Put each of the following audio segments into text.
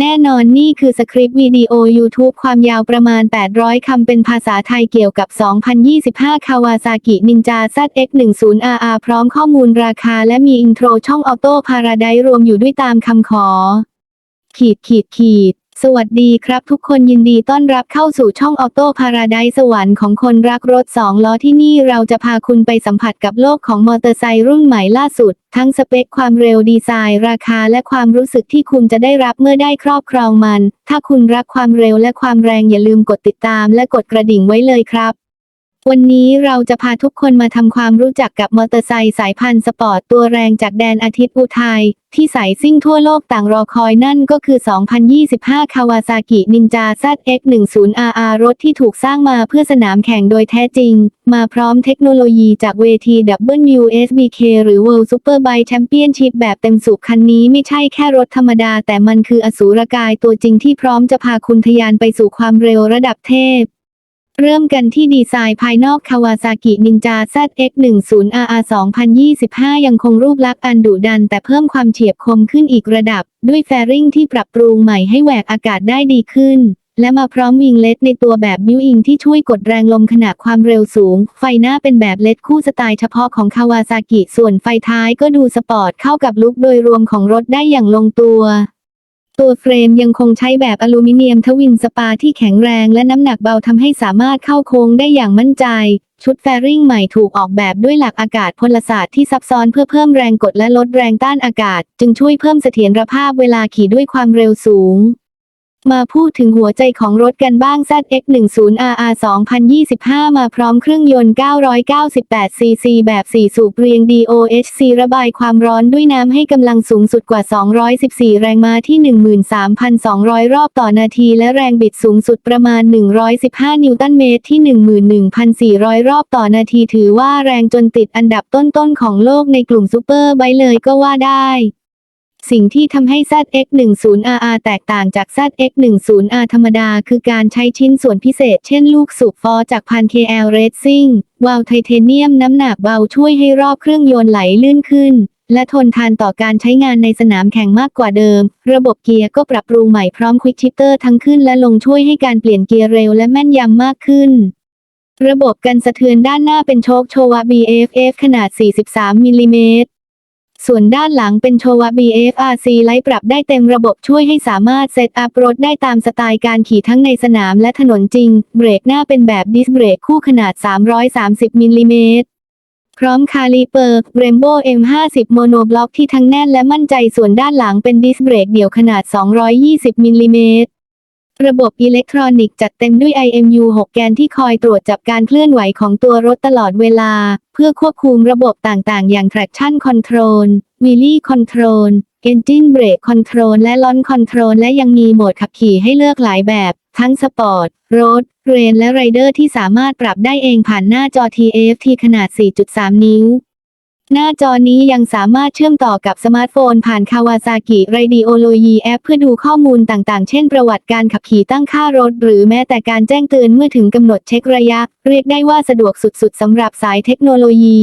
แน่นอนนี่คือสคริปต์วิดีโอ YouTube ความยาวประมาณ 800 คำเป็นภาษาไทยเกี่ยวกับ 2025 Kawasaki Ninja ZX10RR พร้อมข้อมูลราคาและมีอินโทรช่องออโต้พาราไดรวมอยู่ด้วยตามคำขอ ขีดขีดขีด สวัสดีครับทุกคนยินดีต้อนรับเข้าสู่ช่องออโต้พาราไดสวรรค์ของคนรักรถสองล้อที่นี่เราจะพาคุณไปสัมผัสกับโลกของมอเตอร์ไซค์รุ่นใหม่ล่าสุด ทั้งสเปคความเร็วดีไซน์ ราคาและความรู้สึกที่คุณจะได้รับเมื่อได้ครอบครองมัน ถ้าคุณรักความเร็วและความแรงอย่าลืมกดติดตามและกดกระดิ่งไว้เลยครับ วันนี้เราจะพาทุกคนมาทำความรู้จักกับมอเตอร์ไซค์สายพันธุ์สปอร์ตตัวแรงจากแดนอาทิตย์อุทัยที่สายซิ่งทั่วโลกต่างรอคอยนั่นก็คือ 2025 Kawasaki Ninja ZX10RR รถที่ถูกสร้างมาเพื่อสนามแข่งโดยแท้จริง มาพร้อมเทคโนโลยีจากเวที WSBK หรือ World Superbike Championship แบบเต็มสูบคันนี้ไม่ใช่แค่รถธรรมดา แต่มันคืออสูรกายตัวจริงที่พร้อมจะพาคุณทะยานไปสู่ความเร็วระดับเทพ เริ่มกันที่ดีไซน์ภายนอก Kawasaki Ninja ZX10RR 2025 ยังคงรูปลักษณ์อันดุดัน แต่เพิ่มความเฉียบคมขึ้นอีกระดับ ด้วยแฟริงที่ปรับปรุงใหม่ให้แหวกอากาศได้ดีขึ้น และมาพร้อมวิงเล็ดในตัวแบบบิวอิงที่ช่วยกดแรงลมขณะความเร็วสูง ไฟหน้าเป็นแบบเลดคู่สไตล์เฉพาะของ Kawasaki ส่วนไฟท้ายก็ดูสปอร์ตเข้ากับลุคโดยรวมของรถได้อย่างลงตัว ตัวเฟรมยังคงใช้แบบอลูมิเนียมทวินสปาที่แข็งแรงและน้ำหนักเบาทำให้สามารถเข้าโค้งได้อย่างมั่นใจ ชุดแฟริ่งใหม่ถูกออกแบบด้วยหลักอากาศพลศาสตร์ที่ซับซ้อนเพื่อเพิ่มแรงกดและลดแรงต้านอากาศ จึงช่วยเพิ่มเสถียรภาพเวลาขี่ด้วยความเร็วสูง มาพูดถึงหัวใจของรถกันบ้าง ZX10RR 2025 มาพร้อมเครื่องยนต์ 998 cc แบบ 4 สูบเรียง DOHC ระบายความร้อนด้วยน้ำให้กำลังสูงสุดกว่า 214 แรงม้าที่ 13,200 รอบต่อนาที และแรงบิดสูงสุดประมาณ 115 นิวตันเมตรที่ 11,400 รอบต่อนาทีถือว่าแรงจนติดอันดับต้นๆของโลกในกลุ่มซูเปอร์ไบค์เลยก็ว่าได้ สิ่งที่ทำให้ ZX10RR แตกต่างจาก ZX10R ธรรมดา คือการใช้ชิ้นส่วนพิเศษ เช่นลูกสูบฟอจากพัน KL Racing วาล์วไทเทเนียมน้ำหนักเบาช่วยให้รอบเครื่องยนต์ไหลลื่นขึ้น และทนทานต่อการใช้งานในสนามแข่งมากกว่าเดิม ระบบเกียร์ก็ปรับปรุงใหม่พร้อมควิกชิปเตอร์ทั้งขึ้นและลงช่วยให้การเปลี่ยนเกียร์เร็วและแม่นยำมากขึ้นระบบกันสะเทือนด้านหน้าเป็นโชคโชวะ BFF ขนาด 43 มิลลิเมตร ส่วนด้านหลังเป็นโชวะ BFRC ไลท์ปรับได้เต็มระบบช่วยให้สามารถเซตอัพรถได้ตามสไตล์การขี่ทั้งในสนามและถนนจริง เบรกหน้าเป็นแบบดิสเบรกคู่ขนาด 330มิลลิเมตรพร้อมคาลิเปอร์ Brembo M50 โมโนบล็อกที่ทั้งแน่นและมั่นใจส่วนด้านหลังเป็นดิสเบรกเดี่ยวขนาด 220มิลลิเมตร ระบบอิเล็กทรอนิกส์จัดเต็มด้วย IMU 6 แกนที่คอยตรวจจับการเคลื่อนไหวของตัวรถตลอดเวลา เพื่อควบคุมระบบต่างๆ อย่าง traction control wheelie control engine brake control และ launch control และยังมีโหมดขับขี่ให้เลือกหลายแบบ ทั้งสปอร์ต โรด เรน และไรเดอร์ที่สามารถปรับได้เองผ่านหน้าจอ TFT ขนาด 4.3 นิ้ว หน้าจอนี้ยังสามารถเชื่อมต่อกับสมาร์ทโฟนผ่าน Kawasaki Radiology App เพื่อดูข้อมูลต่างๆ เช่นประวัติการขับขี่ตั้งค่ารถ หรือแม้แต่การแจ้งเตือนเมื่อถึงกำหนดเช็คระยะ เรียกได้ว่าสะดวกสุดๆสำหรับสายเทคโนโลยี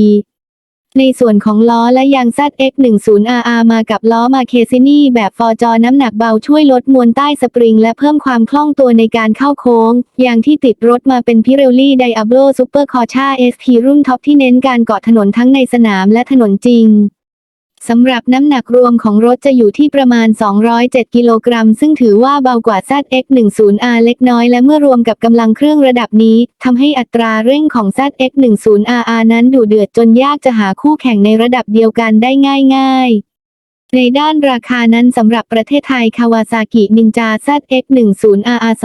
ในส่วนของล้อและยาง ZX10RR มากับล้อมาเคซินี่แบบฟอร์จอน้ำหนักเบาช่วยลดมวลใต้สปริง และเพิ่มความคล่องตัวในการเข้าโค้ง ยางที่ติดรถมาเป็นพิเรลลี่ไดอั b โ o ซูเปอร์คอชา SP รุ่นท็อปที่เน้นการเกาะถนนทั้งในสนามและถนนจริง สำหรับน้ำหนักรวมของรถจะอยู่ที่ประมาณ 207 กิโลกรัม ซึ่งถือว่าเบากว่า ZX10R เล็กน้อยและเมื่อรวมกับกำลังเครื่องระดับนี้ทำให้อัตราเร่งของ ZX10RR นั้นดูเดือดจนยากจะหาคู่แข่งในระดับเดียวกันได้ง่าย ๆ ในด้านราคานั้นสำหรับประเทศไทย Kawasaki Ninja ZX10RR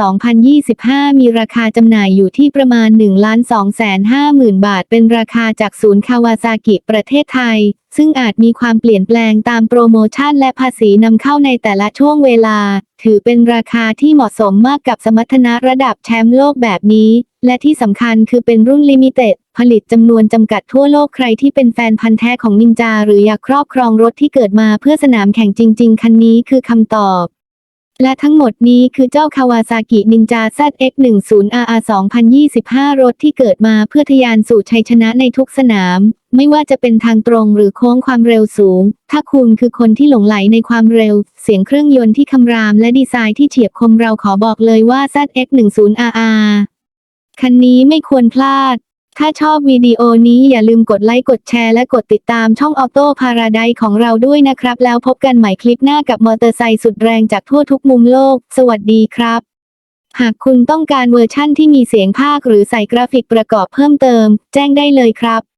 2025 มีราคาจำหน่ายอยู่ที่ประมาณ 1 2 5 0 0 0 0 บาท เป็นราคาจากศูนย์ Kawasaki ประเทศไทย ซึ่งอาจมีความเปลี่ยนแปลงตามโปรโมชั่นและภาษีนำเข้าในแต่ละช่วงเวลา ถือเป็นราคาที่เหมาะสมมากกับสมรรถนะระดับแชมป์โลกแบบนี้ และที่สำคัญคือเป็นรุ่นลิมิเต็ด ผลิตจำนวนจำกัดทั่วโลกใครที่เป็นแฟนพันธ์แท้ของนินจาหรืออยากครอบครองรถที่เกิดมาเพื่อสนามแข่งจริง ๆ คันนี้คือคำตอบ และทั้งหมดนี้คือเจ้า Kawasaki Ninja ZX10RR 2025 รถที่เกิดมาเพื่อทะยานสู่ชัยชนะในทุกสนาม ไม่ว่าจะเป็นทางตรงหรือโค้งความเร็วสูง ถ้าคุณคือคนที่หลงไหลในความเร็ว เสียงเครื่องยนต์ที่คำรามและดีไซน์ที่เฉียบคมเราขอบอกเลยว่า ZX10RR คันนี้ไม่ควรพลาด ถ้าชอบวิดีโอนี้อย่าลืมกดไลค์กดแชร์และกดติดตามช่องออโต้พาราไดของเราด้วยนะครับ แล้วพบกันใหม่คลิปหน้ากับมอเตอร์ไซค์สุดแรงจากทั่วทุกมุมโลก สวัสดีครับ หากคุณต้องการเวอร์ชั่นที่มีเสียงภาคหรือใส่กราฟิกประกอบเพิ่มเติม แจ้งได้เลยครับ